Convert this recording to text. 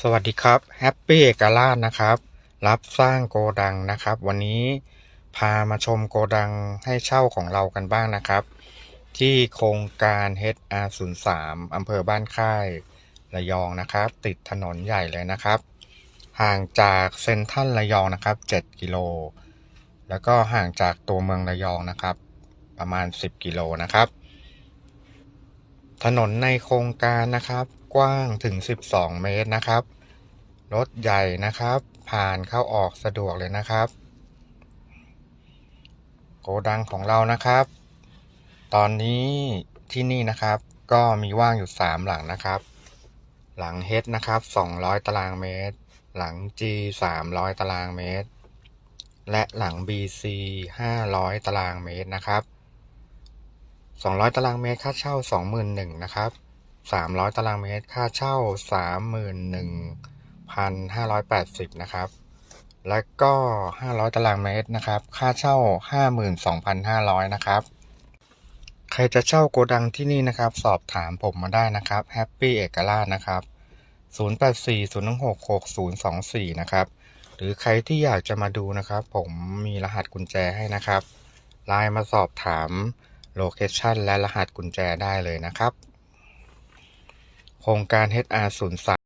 สวัสดีครับแฮปปี้เอกราชนะครับ รับสร้างโกดังนะครับ วันนี้พามาชมโกดังให้เช่าของเรากันบ้างนะครับ ที่โครงการ HR03 อำเภอบ้านค่ายระยองนะครับ ติดถนนใหญ่เลยนะครับ ห่างจากเซ็นทรัลระยองนะครับ 7 กิโล แล้วก็ห่างจากตัวเมืองระยองนะครับ ประมาณ 10 กิโลนะครับ ถนนในโครงการนะครับ กว้างถึง 12 เมตรนะครับ รถใหญ่นะครับ ผ่านเข้าออกสะดวกเลยนะครับ โกดังของเรานะครับ ตอนนี้ที่นี่นะครับ ก็มีว่างอยู่ 3 หลังนะครับ หลัง H นะครับ 200 ตารางเมตร หลัง G 300 ตารางเมตร และหลัง BC 500 ตารางเมตรนะครับ 200 ตารางเมตรค่าเช่า 21,000นะครับ 300 ตารางเมตรค่าเช่า 31,580 นะครับ และก็ 500 ตารางเมตรนะครับ ค่าเช่า 52,500 นะครับ ใครจะเช่าโกดังที่นี่นะครับ สอบถามผมมาได้นะครับแฮปปี้เอกราชนะครับ 0840166024 นะครับหรือใครที่อยากจะมาดูนะครับ ผมมีรหัสกุญแจให้นะครับไลน์มาสอบถาม โลเคชันและรหัสกุญแจได้เลยนะครับ โครงการ HR03